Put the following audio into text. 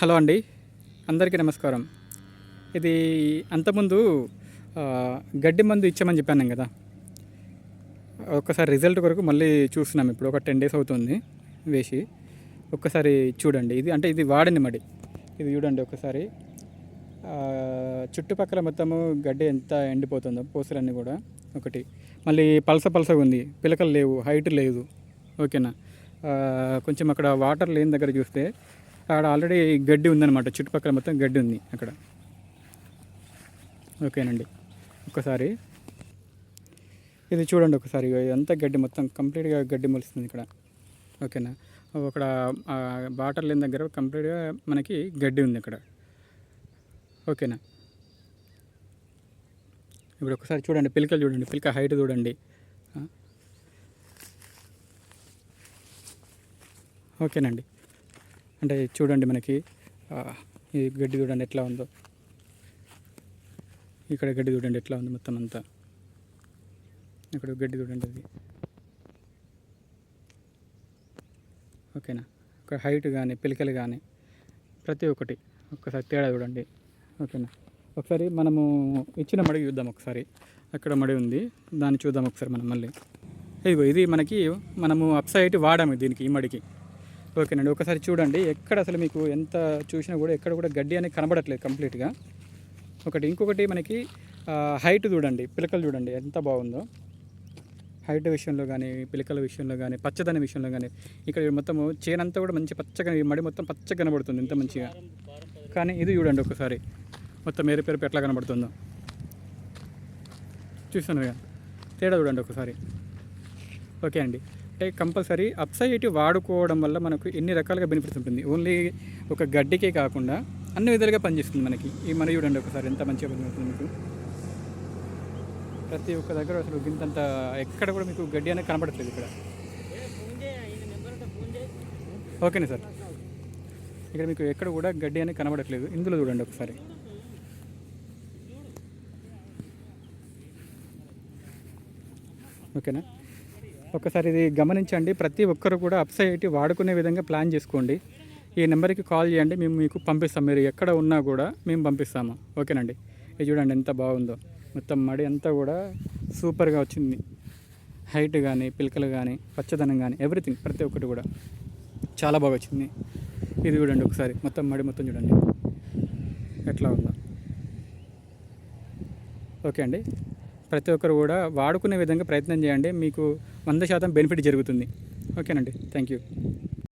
Hello అండి. అందరికీ నమస్కారం. ఇది అంతకుముందు గడ్డి మందు ఇచ్చామని చెప్పాను కదా. ఒక్కసారి రిజల్ట్ కొరకు మళ్ళీ చూస్తున్నాం ఇప్పుడు. ఒక టెన్ డేస్ అవుతుంది వేసి. ఒక్కసారి చూడండి. ఇది అంటే ఇది వాడండి మడి ఇది చూడండి ఒకసారి. చుట్టుపక్కల మొత్తము గడ్డి ఎంత ఎండిపోతుందో పూసలన్నీ కూడా ఒకటి. మళ్ళీ పలస పలసగా ఉంది. పిలకలు లేవు హైట్ లేదు. ఓకేనా? కొంచెం అక్కడ వాటర్ లేని దగ్గర చూస్తే అక్కడ ఆల్రెడీ గడ్డి ఉందన్నమాట. చుట్టుపక్కల మొత్తం గడ్డి ఉంది అక్కడ. ఓకేనండి. ఒకసారి ఇది చూడండి ఒకసారి. ఇదంతా గడ్డి మొత్తం కంప్లీట్గా గడ్డి మొలుస్తుంది ఇక్కడ. ఓకేనా? అక్కడ బాటర్ లేని దగ్గర కంప్లీట్గా మనకి గడ్డి ఉంది ఇక్కడ ఓకేనా? ఇప్పుడు ఒకసారి చూడండి. పిలకలు చూడండి. పిలక హైట్ చూడండి. ఓకేనండి. అంటే చూడండి మనకి ఈ గడ్డి చూడండి ఎట్లా ఉందో. ఇక్కడ గడ్డి చూడండి ఎట్లా ఉంది మొత్తం అంతా. ఇక్కడ గడ్డి చూడండి అది. ఓకేనా? ఒక హైట్ కానీ పిలికలు కానీ ప్రతి ఒక్కటి. ఒక్కసారి తేడా చూడండి. ఓకేనా? ఒకసారి మనము ఇచ్చిన మడి చూద్దాం ఒకసారి. అక్కడ మడి ఉంది. దాన్ని చూద్దాం ఒకసారి మనం మళ్ళీ. ఇదిగో ఇది మనకి మనము అప్సైట్ వాడాము దీనికి ఈ మడికి. ఓకేనండి. ఒకసారి చూడండి. ఎక్కడ అసలు మీకు ఎంత చూసినా కూడా ఎక్కడ కూడా గడ్డి అనేది కనబడట్లేదు కంప్లీట్గా. ఒకటి ఇంకొకటి మనకి హైట్ చూడండి. పిలకలు చూడండి. ఎంత బాగుందో. హైట్ విషయంలో కానీ పిలకల విషయంలో కానీ పచ్చదనం విషయంలో కానీ ఇక్కడ మొత్తం చేనంతా కూడా మంచి పచ్చగా మడి మొత్తం పచ్చగా కనబడుతుంది ఎంత మంచిగా. కానీ ఇది చూడండి ఒకసారి. మొత్తం మేరు పేరు ఎట్లా కనబడుతుందో. చూస్తున్నారు తేడా చూడండి ఒకసారి. ఓకే అండి. అంటే కంపల్సరీ అప్సైట్ వాడుకోవడం వల్ల మనకు ఎన్ని రకాలుగా బెనిఫిట్స్ ఉంటుంది. ఓన్లీ ఒక గడ్డికే కాకుండా అన్ని విధాలుగా పనిచేస్తుంది మనకి. ఈ మన చూడండి ఒకసారి ఎంత మంచిగా పనిచేస్తుంది మీకు. ప్రతి ఒక్క దగ్గర అసలు ఇంతంత ఎక్కడ కూడా మీకు గడ్డి అనేది కనబడట్లేదు ఇక్కడ. ఓకేనా సార్? ఇక్కడ మీకు ఎక్కడ కూడా గడ్డి అనేది కనబడట్లేదు. ఇందులో చూడండి ఒకసారి. ఓకేనా? ఒకసారి ఇది గమనించండి. ప్రతి ఒక్కరు కూడా అప్సైట్ వాడుకునే విధంగా ప్లాన్ చేసుకోండి. ఈ నెంబర్కి కాల్ చేయండి. మేము మీకు పంపిస్తాం. మీరు ఎక్కడ ఉన్నా కూడా మేము పంపిస్తాము. ఓకేనండి? ఇది చూడండి ఎంత బాగుందో. మొత్తం మడి అంతా కూడా సూపర్గా వచ్చింది. హైట్ కానీ పిలకలు కానీ పచ్చదనం కానీ ఎవ్రీథింగ్ ప్రతి ఒక్కటి కూడా చాలా బాగా వచ్చింది. ఇది చూడండి ఒకసారి. మొత్తం మడి మొత్తం చూడండి. ఎట్లా ఉందో. ఓకే అండి? ప్రతి ఒక్కరు కూడా వాడుకునే విధంగా ప్రయత్నం చేయండి. మీకు వంద శాతం బెనిఫిట్ జరుగుతుంది. ఓకేనండి. Thank you